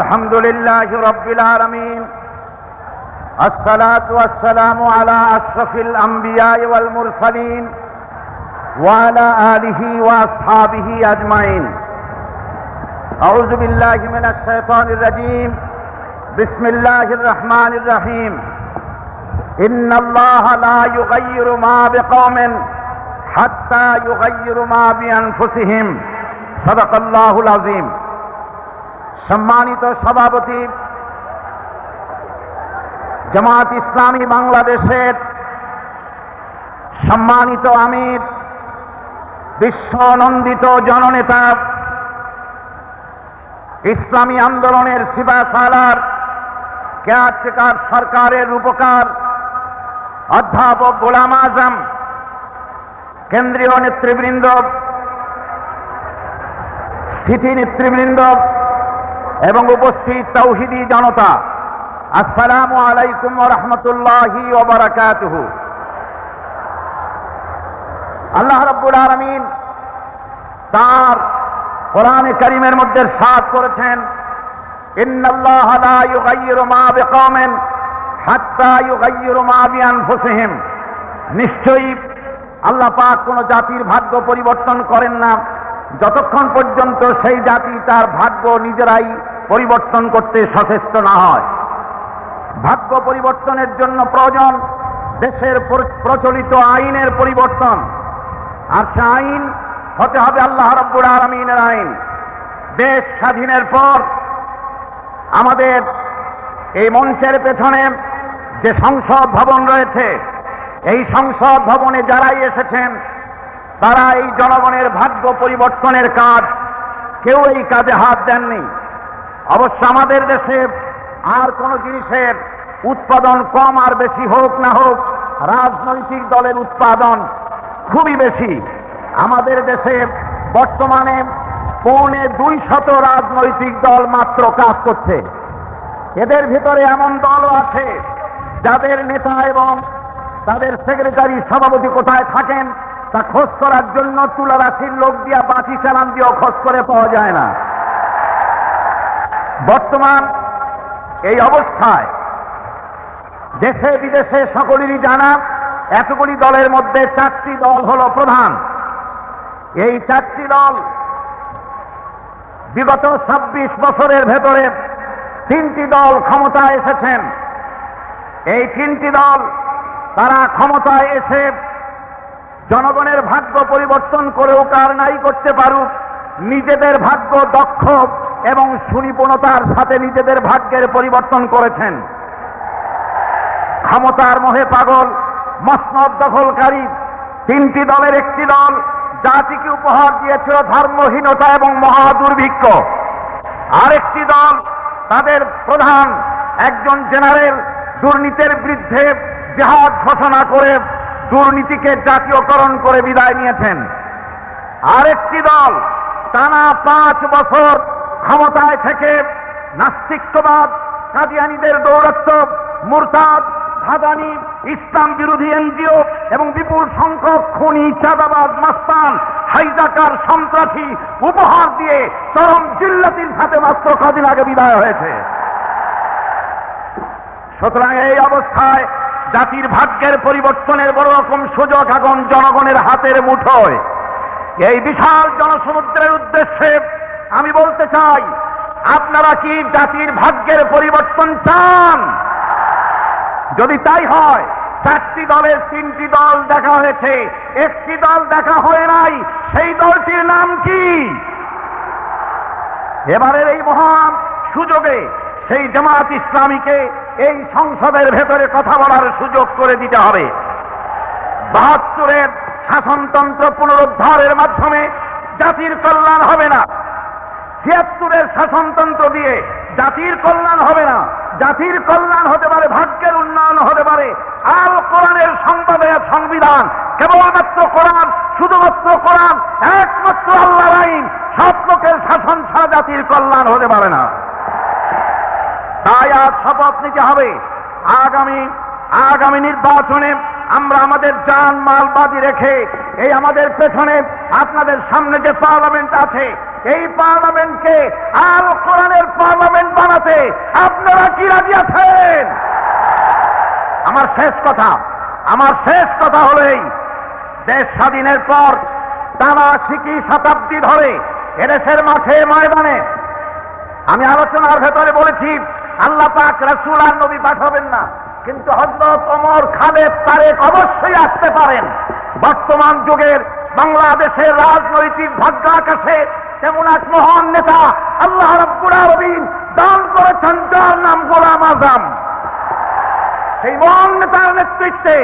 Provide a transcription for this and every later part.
الحمد لله رب العالمين. الصلاة والسلام على أشرف الأنبياء والمرسلين وعلى آله وأصحابه أجمعين. أعوذ بالله من الشيطان الرجيم. بسم الله الرحمن الرحيم. إن الله لا يغير ما بقوم حتى يغير ما بأنفسهم. صدق الله العظيم. সম্মানিত সভাপতি জামাত ইসলামী বাংলাদেশের সম্মানিত আমির, বিশ্বনন্দিত জননেতা, ইসলামী আন্দোলনের সিবা সালার কেয়ারটেকার সরকারের রূপকার অধ্যাপক গোলাম আজম, কেন্দ্রীয় নেতৃবৃন্দ, সিটি নেতৃবৃন্দ এবং উপস্থিত তৌহিদি জনতা, আসসালামু আলাইকুম রহমতুল্লাহি আল্লাহ রব্বুল আলমিন তার কোরআনে করিমের মধ্যে সাত করেছেন নিশ্চয়ই আল্লাহ পাক কোন জাতির ভাগ্য পরিবর্তন করেন না, যতক্ষণ পর্যন্ত সেই জাতি তার ভাগ্য নিজেরাই পরিবর্তন করতে সচেষ্ট না হয়। ভাগ্য পরিবর্তনের জন্য প্রয়োজন দেশের প্রচলিত আইনের পরিবর্তন। আর সে আইন হতে হবে আল্লাহ রব্বুর আলমিনের আইন। দেশ স্বাধীনের পর আমাদের এই মঞ্চের পেছনে যে সংসদ ভবন রয়েছে, এই সংসদ ভবনে যারাই এসেছেন, তারা এই জনগণের ভাগ্য পরিবর্তনের কাজ কেউ এই কাজে হাত দেননি। অবশ্য আমাদের দেশে আর কোন জিনিসের উৎপাদন কম আর বেশি হোক না হোক, রাজনৈতিক দলের উৎপাদন খুবই বেশি। আমাদের দেশে বর্তমানে পৌনে দুই শত রাজনৈতিক দল মাত্র কাজ করছে। এদের ভিতরে এমন দলও আছে যাদের নেতা এবং তাদের সেক্রেটারি সভাপতি কোথায় থাকেন তা খোঁজ করার জন্য তুলারাশির লোক দিয়া বাঁচি চালান দিয়েও খোঁজ করে পাওয়া যায় না। বর্তমান এই অবস্থায় দেশে বিদেশে সকলেরই জানা এতগুলি দলের মধ্যে চারটি দল হল প্রধান। এই চারটি দল বিগত ছাব্বিশ বছরের ভেতরে তিনটি দল ক্ষমতায় এসেছেন। এই তিনটি দল তারা ক্ষমতায় এসে জনগণের ভাগ্য পরিবর্তন করেও কার নাই করতে পারুক, নিজেদের ভাগ্য দক্ষ এবং সুনিপুণতার সাথে নিজেদের ভাগ্যের পরিবর্তন করেছেন। ক্ষমতার মোহে পাগল, মসনদ দখলকারী, তিনটি দলের একটি দল, জাতিকে উপহার দিয়েছিল ধর্মহীনতা এবং মহা দুর্ভিক্ষ আরেকটি দল, তাদের প্রধান, একজন জেনারেল, দুর্নীতির বিরুদ্ধে জেহাদ ঘোষণা করে দুর্নীতিকে জাতীয়করণ করে বিদায় নিয়েছেন। আরেকটি দল, টানা পাঁচ বছর ক্ষমতায় থেকে নাস্তিকবাদ, কাদিয়ানিদের দৌরত্ব মুরতাদ, ভাদানি, ইসলাম বিরোধী এনজিও এবং বিপুল সংখ্যক খনি চাঁদাবাদ মাস্তান, হাইজাকার, সন্ত্রাসী উপহার দিয়ে চরম জিল্লাতির সাথে মাত্র কদিন আগে বিদায় হয়েছে। সুতরাং এই অবস্থায় জাতির ভাগ্যের পরিবর্তনের বড় রকম সুযোগ এখন জনগণের হাতের মুঠোয়। এই বিশাল জনসমুদ্রের উদ্দেশ্যে আমি বলতে চাই, আপনারা কি জাতির ভাগ্যের পরিবর্তন চান? যদি তাই হয়, চারটি দলের তিনটি দল দেখা হয়েছে, একটি দল দেখা হয় নাই, সেই দলটির নাম কি? এবারের এই মহান সুযোগে সেই জামাত ইসলামীকে এই সংসদের ভেতরে কথা বলার সুযোগ করে দিতে হবে। বাহাত্তরের শাসনতন্ত্র পুনরুদ্ধারের মাধ্যমে জাতির কল্যাণ হবে না। ছিয়াত্তরের শাসনতন্ত্র দিয়ে জাতির কল্যাণ হবে না। জাতির কল্যাণ হতে পারে, ভাগ্যের উন্নয়ন হতে পারে। আল কোরআনের সংবাদে সংবিধান, কেবলমাত্র কোরআন, শুধুমাত্র কোরআন, একমাত্র আল্লাহ আইন, সব লোকের শাসন ছাড়া জাতির কল্যাণ হতে পারে না। তাই আজ শপথ নিতে হবে। আগামী আগামী নির্বাচনে আমরা আমাদের জান, মাল বাজি রেখে এই আমাদের পেছনে আপনাদের সামনে যে পার্লামেন্ট আছে এই পার্লামেন্টকে আল কোরআনের পার্লামেন্ট বানাতে আপনারা কি রাজি আছেন? আমার শেষ কথা, আমার শেষ কথা হলেই দেশ স্বাধীনের পর টানা শিকি শতাব্দী ধরে এদেশের মাঠে ময়দানে আমি আলোচনার ভেতরে বলেছি, আল্লাহ পাক রাসূল আর নবী পাঠাবেন না, কিন্তু হজরত ওমর খালেদ তারেক অবশ্যই আসতে পারেন। বর্তমান যুগের বাংলাদেশের রাজনৈতিক ভাগ্য আকাশে তেমন এক মহান নেতা আল্লাহ রব্বুল দান করেছেন, যার নাম গোলাম আজম। সেই মহান নেতার নেতৃত্বে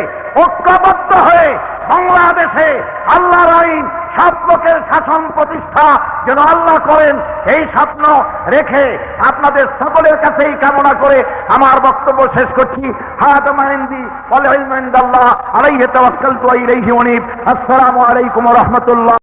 ঐক্যবদ্ধ হয়ে বাংলাদেশে আল্লাহর আইন সব লোকের শাসন প্রতিষ্ঠা যেন আল্লাহ করেন, এই স্বপ্ন রেখে আপনাদের সকলের কাছেই কামনা করে আমার বক্তব্য শেষ করছি। হাত মাইন্দি আলাইহি তাওয়াক্কালতু ওয়া ইলাইহি উনীব। আসসালামু আলাইকুম রাহমাতুল্লাহ।